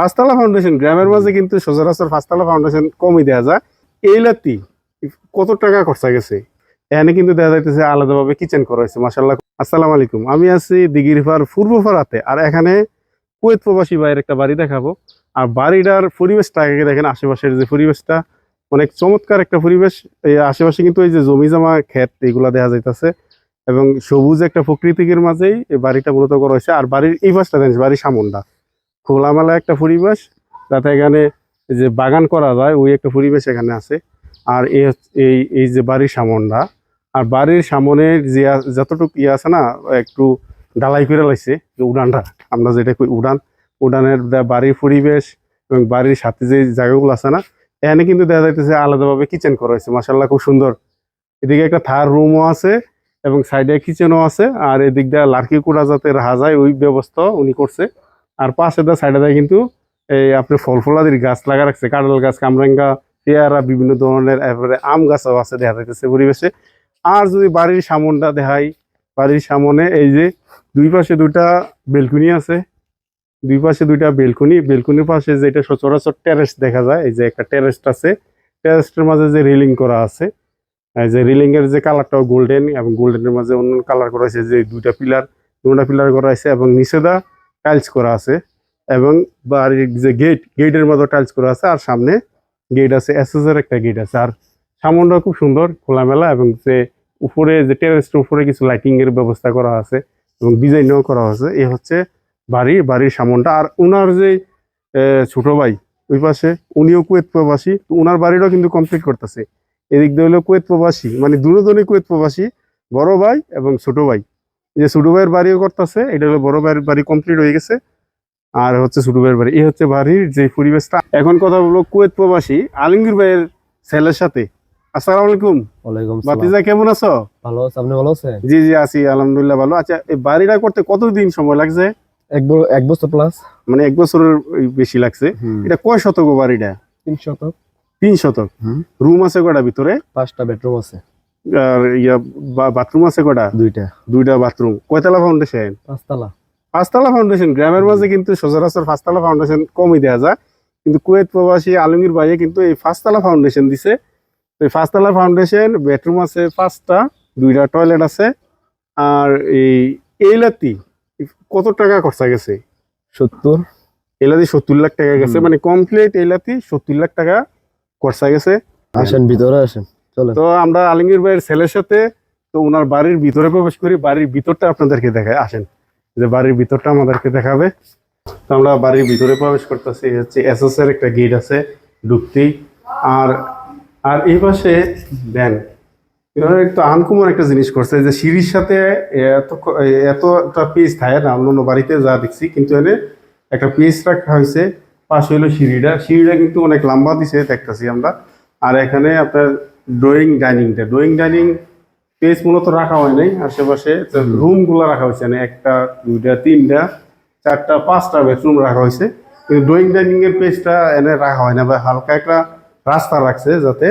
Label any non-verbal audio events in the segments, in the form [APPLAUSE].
পাঁচতলা ফাউন্ডেশন গ্রামের মাঝে কিন্তু সচরাচর পাঁচতলা ফাউন্ডেশন কমই দেওয়া যায়। এই লাতি কত টাকা খরচা গেছে? এখানে কিন্তু দেখা যাইতেছে আলাদাভাবে কিচেন করা হয়েছে মাসাল্লাহ আসসালামু আলাইকুম আমি আছি দিগিরপাড় পূর্ব পাড়াতে আর এখানে কুয়েত প্রবাসী ভাইয়ের একটা বাড়ি দেখাবো। আর বাড়িটার পরিবেশটা আগে দেখেন আশেপাশের যে পরিবেশটা অনেক চমৎকার একটা পরিবেশ। এই আশেপাশে কিন্তু এই যে জমি জমা ক্ষেত এগুলা দেখা যাইতেছে। এবং সবুজ একটা প্রকৃতিকের মাঝেই এই বাড়িটা মূলত করা হয়েছে। আর বাড়ির এই পাশটা দেন বাড়ির সামনটা। খোলামেলা একটা পরিবেশ, যাতে এখানে যে বাগান করা যায়, ওই একটা পরিবেশ এখানে আছে। আর এই এই যে বাড়ির সামনটা, আর বাড়ির সামনের যে যতটুকু ইয়ে আছে না, একটু ঢালাই করে লাইছে, যে উড়ানটা, আমরা যেটা কই উড়ান, উড়ানের বাড়ির পরিবেশ এবং বাড়ির সাথে যে জায়গাগুলো আছে না, এখানে কিন্তু দেখা যাইতেছে আলাদাভাবে কিচেন করা হয়েছে মাসাল্লাহ খুব সুন্দর। এদিকে একটা থার রুমও আছে এবং সাইডে কিচেনও আছে, আর এদিক দিয়ে লার্কি কুড়া যাতে রাখা যায়, ওই ব্যবস্থা উনি করছে। আর পাশে দা সাইডে দেয় কিন্তু এই আপনি ফল ফলাদির গাছ লাগা রাখছে, কাঁঠাল গাছ, কামরাঙ্গা, পেয়ারা, বিভিন্ন ধরনের, এরপরে আম গাছও আছে দেখা যাইতেছে পরিবেশে। আর যদি বাড়ির সামনটা দেখাই, বাড়ির সামনে এই যে দুই পাশে দুইটা বেলকুনি আছে, দুই পাশে দুইটা বেলকুনি, বেলকুনির পাশে যেটা সচরাচর টেরেস দেখা যায়, এই যে একটা টেরেস আছে টেরেসটার মাঝে যে রিলিং করা আছে, এই যে রিলিং এর যে কালারটাও গোল্ডেন এবং গোল্ডেনের মাঝে অন্য কালার করা হয়েছে, যে দুইটা পিলার দুটা পিলার করা আছে এবং নিচে দা টাইলস করা আছে এবং বাড়ির যে গেট গেটের মতো টাইলস করা আছে, আর সামনে গেট আছে এসএস এর একটা গেট আছে। আর সামনটা খুব সুন্দর, খোলামেলা এবং যে উপরে, যে টেরেসটার উপরে কিছু লাইটিংয়ের ব্যবস্থা করা আছে এবং ডিজাইনও করা আছে, এ হচ্ছে বাড়ি, বাড়ির সামনটা। আর উনার যে ছোট ভাই, ওই পাশে, উনিও কুয়েত প্রবাসী, তো উনার বাড়িটাও কিন্তু কমপ্লিট করতেছে। এদিক দিয়ে হলো কুয়েত প্রবাসী মানে দুজনই কুয়েত প্রবাসী, বড় ভাই এবং ছোট ভাই। যে ছোট ভাইয়ের বাড়িও করতেছে এটা হলো বড় ভাইয়ের বাড়ি কমপ্লিট হয়ে গেছে। আর হচ্ছে ছোট ভাইয়ের বাড়ি এই হচ্ছে বাড়ির যে পরিবেশটা। এখন কথা বলব কুয়েত প্রবাসী আলমগীর ভাইয়ের ছেলের সাথে। আসসালামু আলাইকুম। ওয়ালাইকুম বাতিজা কেমন আছো? ভালো আছে আপনি ভালো আছেন? জি জি আছি আলহামদুলিল্লাহ ভালো। আচ্ছা এই বাড়িটা করতে কতদিন সময় লাগছে? এক এক বছর প্লাস মানে এক বছরের বেশি লাগছে। এটা কয় শতক বাড়িটা? তিন শতক। তিন শতক। হুম। রুম আছে কয়টা ভিতরে? পাঁচটা বেডরুম আছে। ইয়া বাথরুম আছে কয়টা? দুইটা। দুইটা বাথরুম। কয়তলা ফাউন্ডেশন পাঁচতলা। পাঁচতলা ফাউন্ডেশন গ্রামের মাঝে কিন্তু সচরাচর পাঁচতলা ফাউন্ডেশন কমই দেওয়া যায়। কিন্তু কুয়েত প্রবাসী আলমগীর ভাইয়ে কিন্তু এই পাঁচতলা ফাউন্ডেশন দিছে। তো এই পাঁচতলা ফাউন্ডেশন বেডরুম আছে পাঁচটা দুইটা টয়লেট আছে। আর এই এইলাতি কত টাকা খরচা গেছে? সত্তর। এলাতি সত্তর লাখ টাকা গেছে। মানে কমপ্লিট এলাতি সত্তর লাখ টাকা খরচা গেছে। আসেন ভিতরে আসেন। তো আমরা আলমগীর ভাইয়ের ছেলের সাথে, তো ওনার বাড়ির ভিতরে প্রবেশ করি, বাড়ির ভিতরটা আপনাদেরকে দেখায়। আসেন, যে বাড়ির ভিতরটা আমাদেরকে দেখাবে। তো আমরা বাড়ির ভিতরে প্রবেশ করতেছি হচ্ছে এর একটা গেট আছে ঢুকতেই আর আর এই পাশে, দেন একটু আনকমন একটা জিনিস করছে, যে সিঁড়ির সাথে এত এতটা পিস থাকে না, অন্য অন্য বাড়িতে যা দেখছি, কিন্তু এনে একটা পিস রাখা হয়েছে, পাশে হলো সিঁড়িটা। সিঁড়িটা কিন্তু অনেক লম্বা দিছে, দেখতেছি আমরা। আর এখানে আপনার ড্রয়িং ডাইনিংটা ড্রয়িং ডাইনিং পেজ মূলত রাখা হয় নাই। আশেপাশে রুমগুলো রাখা হয়েছে মানে একটা দুইটা তিনটা চারটা পাঁচটা বেডরুম রাখা হয়েছে। কিন্তু ড্রয়িং ডাইনিং এর পেজটা এনে রাখা হয় না বা হালকা একটা রাস্তা রাখছে যাতে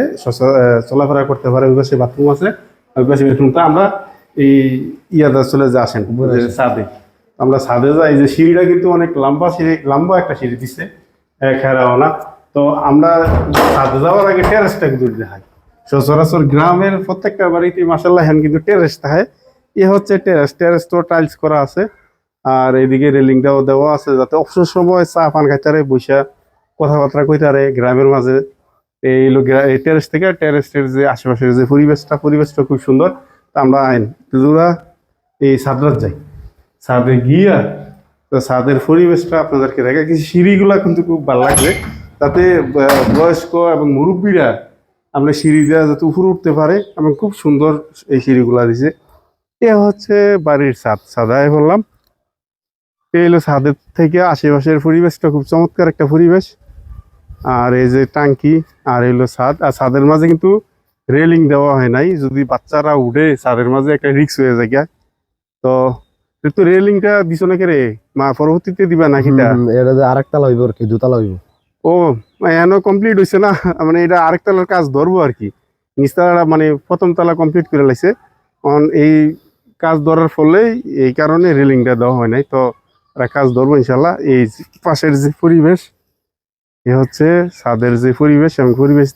চলাফেরা করতে পারে। ওই পাশে বাথরুম আছে ওই পাশে বেডরুমটা আমরা এই ইয়াদা চলে যে আসেন। ছাদে। আমরা ছাদে যাই। যে সিঁড়িটা কিন্তু অনেক লম্বা সিঁড়ি লম্বা একটা সিঁড়ি দিচ্ছে খেরাও না। তো আমরা ছাদে যাওয়ার আগে টেরেসটা কিন্তু দেখাই। সচরাচর গ্রামের প্রত্যেকটা বাড়িতে মাসাল্লাহ হ্যান কিন্তু টেরেস থাকে। এ হচ্ছে টেরেস টেরেস তো টাইলস করা আছে। আর এদিকে রেলিংটাও দেওয়া আছে যাতে অবসর সময় চা পান খাইতারে বৈশা কথাবার্তা কইতারে গ্রামের মাঝে। এই এই টেরেস থেকে টেরেসের যে আশেপাশের যে পরিবেশটা পরিবেশটা খুব সুন্দর। তা আমরা আইন দুরা এই সাদরাত যাই। ছাদে গিয়া তো ছাদের পরিবেশটা আপনাদেরকে দেখা কিছু সিঁড়িগুলা কিন্তু খুব ভালো লাগবে। তাতে বয়স্ক এবং মুরব্বীরা আপনার সিঁড়ি দেওয়া যাতে উপরে উঠতে পারে, এবং খুব সুন্দর এই সিঁড়িগুলা দিছে। এ হচ্ছে বাড়ির ছাদ। সাদায় বললাম, এই হলো ছাদের থেকে আশেপাশের পরিবেশটা, খুব চমৎকার একটা পরিবেশ। আর এই যে টাঙ্কি, আর এই হলো ছাদ। আর ছাদের মাঝে কিন্তু রেলিং দেওয়া হয় নাই, যদি বাচ্চারা উঠে ছাদের মাঝে একটা রিক্স হয়ে যায়। তো তো রেলিংটা দিছ নাকি রে? মা, পরবর্তীতে দিবা নাকি এটা? যে আরেক তালা হইব আর কি দুতলা হইব ও এনো কমপ্লিট হয়েছে না? [LAUGHS] মানে এটা আরেক তলার কাজ ধরবো আর কি। নিচতলাটা মানে প্রথম তলা কমপ্লিট করে লাইছে। কারণ এই কাজ ধরার ফলে এই কারণে রেলিংটা দেওয়া হয় নাই। তো কাজ ধরবো ইনশাল্লাহ এই পাশের যে পরিবেশ এ হচ্ছে ছাদের যে পরিবেশ এবং পরিবেশ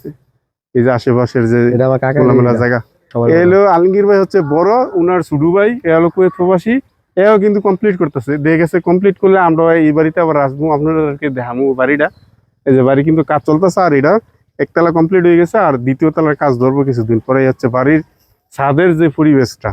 এই যে আশেপাশের যে খোলামেলা জায়গা। এ হলো আলমগীর ভাই হচ্ছে বড় উনার সুডু ভাই এ হলো কুয়েত প্রবাসী। এও কিন্তু কমপ্লিট করতেছে। দেখে গেছে কমপ্লিট করলে আমরা এই বাড়িতে আবার আসব। আপনাদেরকে দেখামু বাড়িটা। এই যে বাড়ি কিন্তু কাজ চলতেছে আর এটা একতলা কমপ্লিট হয়ে গেছে আর দ্বিতীয় তলার কাজ ধরবো কিছুদিন। পরে যাচ্ছে বাড়ির ছাদের যে পরিবেশটা